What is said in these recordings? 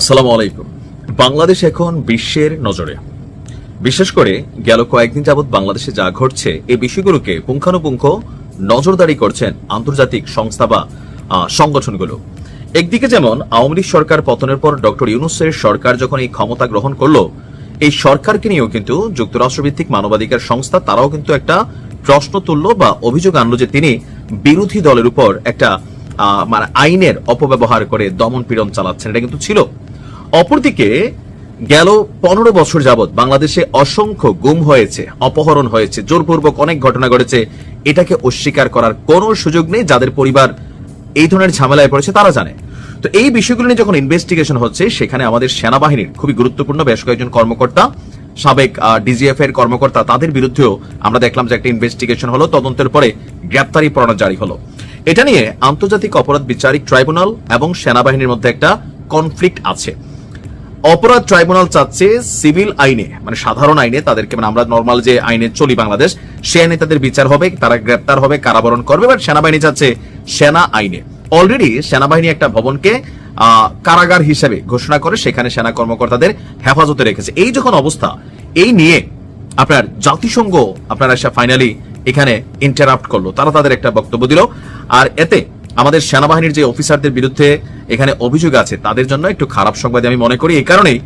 আসসালামু আলাইকুম। বাংলাদেশ এখন বিশ্বের নজরে। বিশেষ করে গেল কয়েকদিন যাবৎ বাংলাদেশে যা ঘটছে এই বিষয়গুলোকে পুঙ্খানুপুঙ্খ নজরদারি করছেন আন্তর্জাতিক সংস্থা বা সংগঠনগুলো। একদিকে যেমন আওয়ামী লীগ সরকার পতনের পর ডক্টর ইউনুসের সরকার যখন এই ক্ষমতা গ্রহণ করল, এই সরকারকে নিয়েও কিন্তু যুক্তরাষ্ট্রভিত্তিক মানবাধিকার সংস্থা তারাও কিন্তু একটা প্রশ্ন তুললো বা অভিযোগ আনলো যে তিনি বিরোধী দলের উপর একটা মানে আইনের অপব্যবহার করে দমন পীড়ন চালাচ্ছেন। এটা কিন্তু ছিল। অপরদিকে গেল পনেরো বছর যাবৎ বাংলাদেশে অসংখ্য গুম হয়েছে, অপহরণ হয়েছে, জোরপূর্বক অনেক ঘটনা ঘটেছে। এটাকে অস্বীকার করার কোনো সুযোগ নেই যাদের পরিবার এই ধরনের ঝামেলায় পড়েছে, তারা জানে। তো এই বিষয়গুলো নিয়ে যখন ইনভেস্টিগেশন হচ্ছে, সেখানে আমাদের সেনাবাহিনীর খুবই গুরুত্বপূর্ণ বেশ কয়েকজন কর্মকর্তা, সাবেক ডিজিএফ এর কর্মকর্তা, তাদের বিরুদ্ধেও আমরা দেখলাম যে একটা ইনভেস্টিগেশন হলো, তদন্তের পরে গ্রেপ্তারি পরোয়ানা জারি হলো। এটা নিয়ে আন্তর্জাতিক অপরাধ বিচারিক ট্রাইব্যুনাল এবং সেনাবাহিনীর মধ্যে একটা কনফ্লিক্ট আছে। অপরাধ ট্রাইব্যুনাল চাচ্ছে সিভিল আইনে মানে সাধারণ আইনে তাদেরকে মানে আমরা নর্মাল যে আইনে চলি বাংলাদেশ সে আইনে তাদের বিচার হবে, তারা গ্রেপ্তার হবে, কারাবরণ করবে বাট সেনাবাহিনী চাচ্ছে সেনা আইনে। অলরেডি সেনাবাহিনী একটা ভবনকে কারাগার হিসেবে ঘোষণা করে সেখানে সেনা কর্মকর্তাদের হেফাজতে রেখেছে। এই যখন অবস্থা, এই নিয়ে আপনার জাতিসংঘ আপনার এসে ফাইনালি এখানে ইন্টারাপ্ট করল, তারা তাদের একটা বক্তব্য দিল, আর এতে আমাদের সেনাবাহিনীর যে অফিসারদের বিরুদ্ধে এখানে অভিযোগ আছে, তাদের জন্য একটু খারাপ সংবাদ আমি মনে করি। এই কারণেই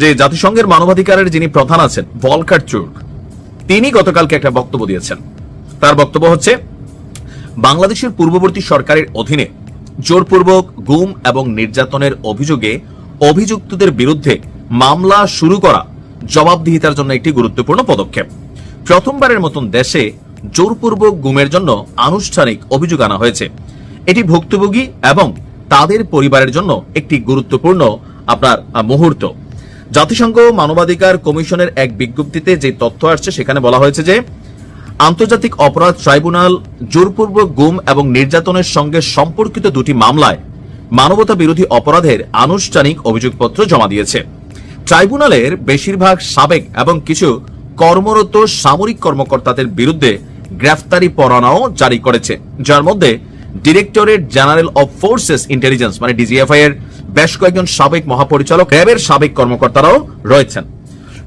যে জাতিসংঘের মানবাধিকারের যিনি প্রধান আছেন, ভলকার চুর্ক, তিনি গতকালকে একটা বক্তব্য দিয়েছেন। তার বক্তব্য হচ্ছে, বাংলাদেশের পূর্ববর্তী সরকারের অধীনে জোরপূর্বক গুম এবং নির্যাতনের অভিযোগে অভিযুক্তদের বিরুদ্ধে মামলা শুরু করা জবাবদিহিতার জন্য একটি গুরুত্বপূর্ণ পদক্ষেপ। প্রথমবারের মতন দেশে জোরপূর্বক গুমের জন্য আনুষ্ঠানিক অভিযোগ আনা হয়েছে। এটি ভুক্তভোগী এবং তাদের পরিবারের জন্য একটি গুরুত্বপূর্ণ আপনার মুহূর্ত। জাতিসংঘ মানবাধিকার কমিশনের এক বিজ্ঞপ্তিতে যে তথ্য আসছে, সেখানে বলা হয়েছে যে, আন্তর্জাতিক অপরাধ ট্রাইব্যুনাল জোরপূর্বক গুম এবং নির্যাতনের সঙ্গে সম্পর্কিত দুটি মামলায় মানবতা বিরোধী অপরাধের আনুষ্ঠানিক অভিযোগপত্র জমা দিয়েছে। ট্রাইব্যুনালের বেশিরভাগ সাবেক এবং কিছু কর্মরত সামরিক কর্মকর্তাদের বিরুদ্ধে গ্রেফতারি পরোয়ানাও জারি করেছে, যার মধ্যে directorate general of forces intelligence মানে ডিজিএফআই এর বেশ কয়েকজন সাবেক মহাপরিচালক, র্যাবের সাবেক কর্মকর্তারাও রয়েছেন।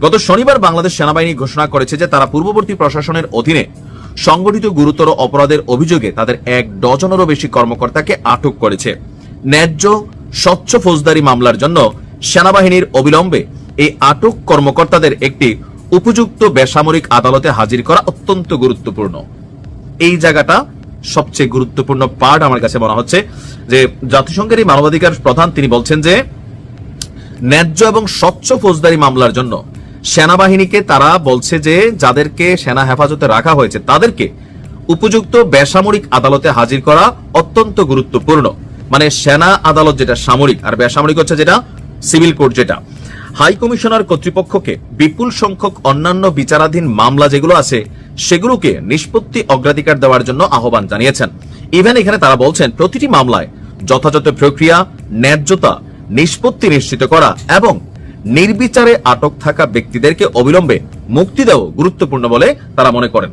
গত শনিবার বাংলাদেশ সেনাবাহিনী ঘোষণা করেছে যে তারা পূর্ববর্তী প্রশাসনের অধীনে সংগঠিত গুরুতর অপরাধের অভিযোগে তাদের এক ডজনেরও বেশি কর্মকর্তাকে আটক করেছে। ন্যায্য, স্বচ্ছ ফৌজদারি মামলার জন্য সেনাবাহিনীর অবিলম্বে এই আটক কর্মকর্তাদের একটি উপযুক্ত বেসামরিক আদালতে হাজির করা অত্যন্ত গুরুত্বপূর্ণ। এই জায়গাটা সবচেয়ে গুরুত্বপূর্ণ পার্ট আমার কাছে মনে হচ্ছে যে জাতিসংঘের এই মানবাধিকার প্রধান তিনি বলছেন যে, ন্যায্য এবং স্বচ্ছ ফৌজদারি মামলার জন্য সেনাবাহিনীকে তারা বলছে যে, যাদেরকে সেনা হেফাজতে রাখা হয়েছে তাদেরকে উপযুক্ত বেসামরিক আদালতে হাজির করা অত্যন্ত গুরুত্বপূর্ণ। মানে সেনা আদালত যেটা সামরিক, আর বেসামরিক হচ্ছে যেটা সিভিল কোর্ট যেটা। হাই কমিশনার কর্তৃপক্ষকে বিপুল সংখ্যক অন্যান্য বিচারাধীন মামলা যেগুলো আছে, সেগুলোকে নিষ্পত্তি অগ্রাধিকার দেওয়ার জন্য আহ্বান জানিয়েছেন। ইভেন এখানে তারা বলছেন, প্রতিটি মামলায় যথাযথ প্রক্রিয়া, ন্যায্যতা, নিষ্পত্তি নিশ্চিত করা এবং নির্বিচারে আটক থাকা ব্যক্তিদেরকে অবিলম্বে মুক্তি দেওয়া গুরুত্বপূর্ণ বলে তারা মনে করেন।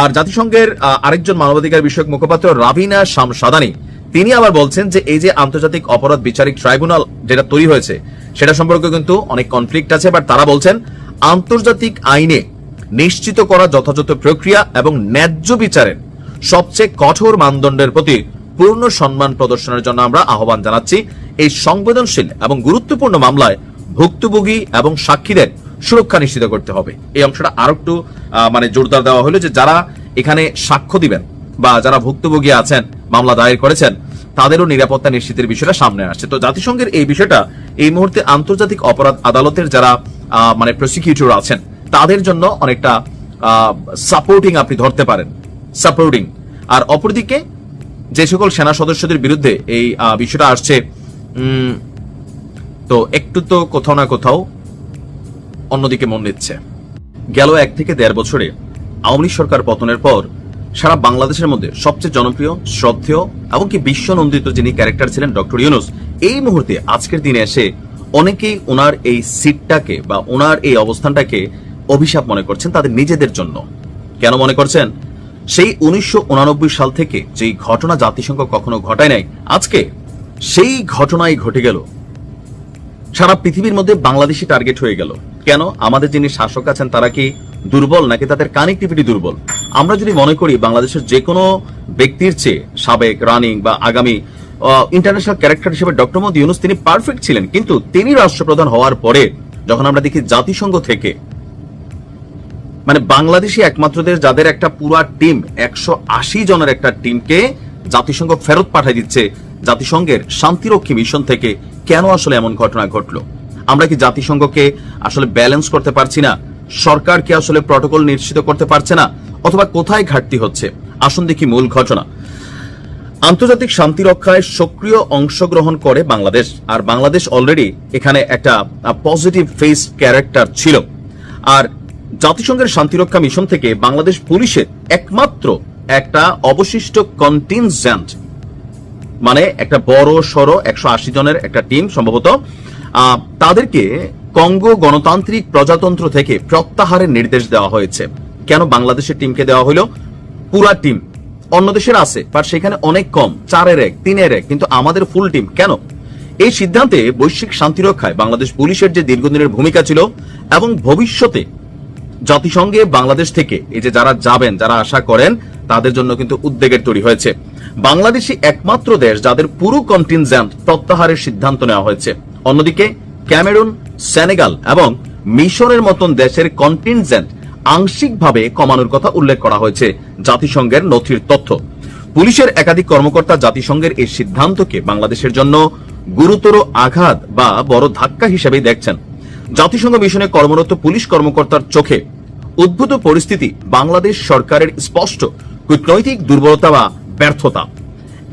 আর জাতিসংঘের আরেকজন মানবাধিকার বিষয়ক মুখপাত্র রাভিনা শামসাদানি, তিনি আবার বলছেন যে এই যে আন্তর্জাতিক অপরাধ বিচারিক ট্রাইব্যুনাল যেটা তৈরি হয়েছে সেটা সম্পর্কে কিন্তু অনেক কনফ্লিক্ট আছে বাট তারা বলছেন, আন্তর্জাতিক আইনে নিশ্চিত করা যথাযথ প্রক্রিয়া এবং ন্যায্য বিচারের সবচেয়ে কঠোর মানদণ্ডের প্রতি পূর্ণ সম্মান প্রদর্শনের জন্য আমরা আহ্বান জানাচ্ছি। এই সংবেদনশীল এবং গুরুত্বপূর্ণ মামলায় ভুক্তভোগী এবং সাক্ষীদের সুরক্ষা নিশ্চিত করতে হবে। এই অংশটা আরও একটু মানে জোরদার দেওয়া হলো যে যারা এখানে সাক্ষ্য দিবেন বা যারা ভুক্তভোগী আছেন, মামলা দায়ের করেছেন তাদেরও নিরাপত্তা নিশ্চিতের বিষয়টা সামনে আসছে। তো জাতিসংঘের এই বিষয়টা এই মুহূর্তে আন্তর্জাতিক অপরাধ আদালতের যারা মানে প্রসিকিউটর আছেন, তাদের জন্য অনেকটা সাপোর্টিং আপনি ধরতে পারেন। সাপোর্টিং আর অপরদিকে যে সকল সেনা সদস্যদের বিরুদ্ধে এই বিষয়টা আসছে তো একটু তো কোথাও না কোথাও অন্যদিকে মন নিচ্ছে গেল এক থেকে দেড় বছরে আওয়ামী সরকার পতনের পর সারা বাংলাদেশের মধ্যে সবচেয়ে জনপ্রিয়, শ্রদ্ধেয় এমনকি বিশ্বনন্দিত যিনি ক্যারেক্টার ছিলেন ডক্টর ইউনুস, এই মুহূর্তে আজকের দিনে এসে অনেকেই ওনার এই সিটটাকে বা ওনার এই অবস্থানটাকে অভিশাপ মনে করছেন তাদের নিজেদের জন্য। কেন মনে করছেন? সেই উনিশশো সাল থেকে যেই ঘটনা জাতিসংঘ কখনো ঘটায় নাই, আজকে সেই ঘটনাই ঘটে গেল। সারা পৃথিবীর মধ্যে বাংলাদেশি টার্গেট হয়ে গেল। কেন? আমাদের যিনি শাসক আছেন, তারা কি দুর্বল নাকি তাদের কানেক্টিভিটি দুর্বল? আমরা যদি মনে করি বাংলাদেশের যে কোনো ব্যক্তির চেয়ে সাবেক রানিং বা আগামী ইন্টারন্যাশনাল ক্যারেক্টার হিসেবে ডক্টর মোদী ইউনুস তিনি পারফেক্ট ছিলেন। কিন্তু তিনি রাষ্ট্রপ্রধান হওয়ার পরে যখন আমরা দেখি জাতিসংঘ থেকে মানে বাংলাদেশি একমাত্র দেশ যাদের একটা পুরা টিম একশো আশি জনের একটা টিমকে জাতিসংঘ ফেরত পাঠিয়ে দিচ্ছে। জাতিসংঘের শান্তিরক্ষী মিশন থেকে কেন আসলে এমন ঘটনা ঘটলো? আমরা কি জাতিসংঘকে আসলে ব্যালেন্স করতে পারছি না? সরকার কি আসলে প্রটোকল নিশ্চিত করতে পারছে না? অথবা কোথায় ঘাটতি হচ্ছে? আসুন দেখি মূল ঘটনা। আন্তর্জাতিক শান্তি রক্ষায় সক্রিয় অংশগ্রহণ করে বাংলাদেশ। আর বাংলাদেশ অলরেডি এখানে একটা পজিটিভ ফেস ক্যারেক্টার ছিল। আর জাতিসংঘের শান্তিরক্ষা মিশন থেকে বাংলাদেশ পুলিশের একমাত্র একটা অবশিষ্ট কন্টিনজেন্ট মানে একটা বড়, সড়ো, একশো আশি জনের একটা টিম সম্ভবত। তাদেরকে কঙ্গো গণতান্ত্রিক প্রজাতন্ত্র থেকে প্রত্যাহারের নির্দেশ দেওয়া হয়েছে। কেন বাংলাদেশের টিমকে দেওয়া হলো? পুরা টিম অন্য দেশের আছে বাট সেখানে অনেক কম। চারের এক, তিনের এক, কিন্তু আমাদের ফুল টিম কেন? এই সিদ্ধান্তে বৈশ্বিক শান্তিরক্ষায় বাংলাদেশ পুলিশের যে দীর্ঘদিনের ভূমিকা ছিল এবং ভবিষ্যতে জাতিসংঘে বাংলাদেশ থেকে এই যে যারা যাবেন, যারা আশা করেন, তাদের জন্য কিন্তু উদ্বেগের তৈরি হয়েছে। বাংলাদেশই একমাত্র দেশ যাদের পুরো কন্টিনজেন্ট প্রত্যাহারের সিদ্ধান্ত নেওয়া হয়েছে। অন্যদিকে, ক্যামেরুন, সেনেগাল এবং মিশরের মতন দেশের কন্টিনজেন্ট আংশিকভাবে কমানোর কথা উল্লেখ করা হয়েছে জাতিসংঘের নথির তথ্য। পুলিশের একাধিক কর্মকর্তা জাতিসংঘের এই সিদ্ধান্তকে বাংলাদেশের জন্য গুরুতর আঘাত বা বড় ধাক্কা হিসেবে দেখছেন। জাতিসংঘ মিশনে কর্মরত পুলিশ কর্মকর্তার চোখে উদ্ভূত পরিস্থিতি বাংলাদেশ সরকারের স্পষ্ট কূটনৈতিক দুর্বলতা বা ব্যর্থতা।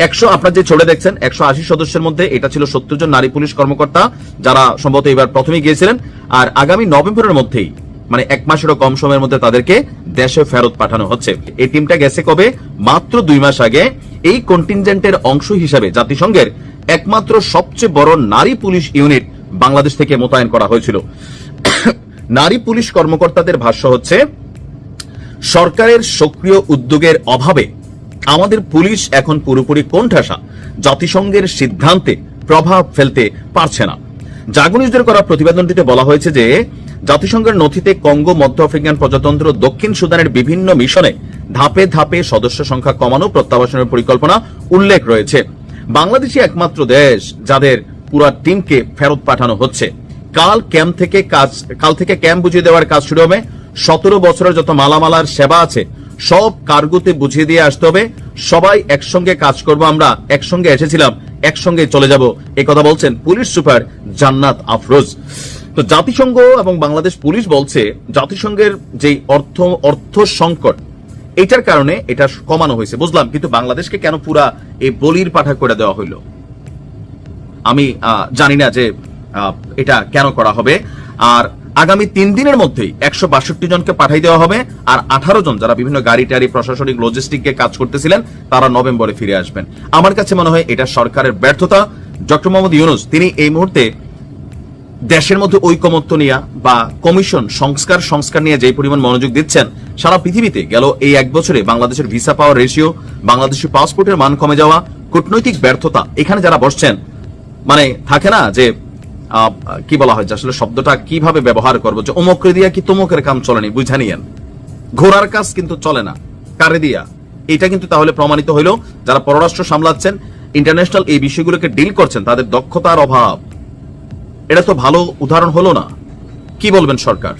একশো, আপনার যে ছড়ে দেখছেন, একশো আশি সদস্যের মধ্যে এটা ছিল সত্তর জন নারী পুলিশ কর্মকর্তা যারা সম্ভবত এবার প্রথমে গিয়েছিলেন। আর আগামী নভেম্বরের মধ্যেই মানে এক মাসেরও কম সময়ের মধ্যে তাদেরকে দেশে ফেরত পাঠানো হচ্ছে। এই টিমটা গেছে কবে? মাত্র দুই মাস আগে। এই কন্টিনজেন্টের অংশ হিসাবে জাতিসংঘের একমাত্র সবচেয়ে বড় নারী পুলিশ ইউনিট বাংলাদেশ থেকে মোতায়েন করা হয়েছিল। নারী পুলিশ কর্মকর্তাদের ভাষ্য হচ্ছে, সরকারের সক্রিয় উদ্যোগের অভাবে আমাদের পুলিশ এখন পুরোপুরি কোণঠাসা। জাতিসংঘের সিদ্ধান্তে প্রভাব ফেলতে পারছে না। জাগনিজদের করা প্রতিবেদনটিতে বলা হয়েছে যে, জাতিসংঘের নথিতে কঙ্গো, মধ্য আফ্রিকান প্রজাতন্ত্র, দক্ষিণ সুদানের বিভিন্ন মিশনে ধাপে ধাপে সদস্য সংখ্যা কমানো প্রত্যাবাসনের পরিকল্পনা উল্লেখ রয়েছে। বাংলাদেশই একমাত্র দেশ যাদের পুরা টিমকে ফেরত পাঠানো হচ্ছে। কাল ক্যাম্প থেকে কাজ কাল থেকে ক্যাম্প বুঝিয়ে দেওয়ার কাজ শুরু হবে। সতেরো বছরের যত মালামালার সেবা আছে, সব কার্গোতে বুঝিয়ে দিয়ে আসতে হবে। সবাই একসঙ্গে কাজ করব, আমরা একসঙ্গে এসেছিলাম, একসঙ্গে চলে যাব। এই কথা বলছেন পুলিশ সুপার জান্নাত আফরোজ। তো জাতিসংঘ এবং বাংলাদেশ পুলিশ বলছে, জাতিসংঘের যে অর্থ অর্থ সংকট, এটার কারণে এটা কমানো হয়েছে। বুঝলাম, কিন্তু বাংলাদেশকে কেন পুরা এই বলির পাঠা করে দেওয়া হইল? আমি জানি না যে এটা কেন করা হবে। আর আগামী তিন দিনের মধ্যেই একশো বাষট্টি জনকে পাঠাই দেওয়া হবে, আর আঠারো জন যারা বিভিন্ন গাড়ি টাড়ি প্রশাসনিক লজিস্টিককে কাজ করতেছিলেন, তারা নভেম্বরে ফিরে আসবেন। আমার কাছে মনে হয় এটা সরকারের ব্যর্থতা। ডক্টর মোহাম্মদ ইউনুস, তিনি এই মুহূর্তে দেশের মধ্যে ঐকমত্য নিয়ে বা কমিশন, সংস্কার সংস্কার নিয়ে যে পরিমাণ মনোযোগ দিচ্ছেন, সারা পৃথিবীতে গেল এই এক বছরে বাংলাদেশের ভিসা পাওয়ার রেশিও বাংলাদেশের পাসপোর্টের মান কমে যাওয়া, কূটনৈতিক ব্যর্থতা, এখানে যারা বসছেন মানে থাকে না যে কি বলা হয় যে আসলে শব্দটা কীভাবে ব্যবহার করব? যে অমুকরে দিয়া কি তমুকের কাম চলেনি বুঝা নিয়েন। ঘোড়ার কাজ কিন্তু চলে না। কারে দিয়া? এটা কিন্তু তাহলে প্রমাণিত হইল, যারা পররাষ্ট্র সামলাচ্ছেন ইন্টারন্যাশনাল এই বিষয়গুলোকে ডিল করছেন, তাদের দক্ষতার অভাব। এটা তো ভালো উদাহরণ হলো না। কি বলবেন সরকার?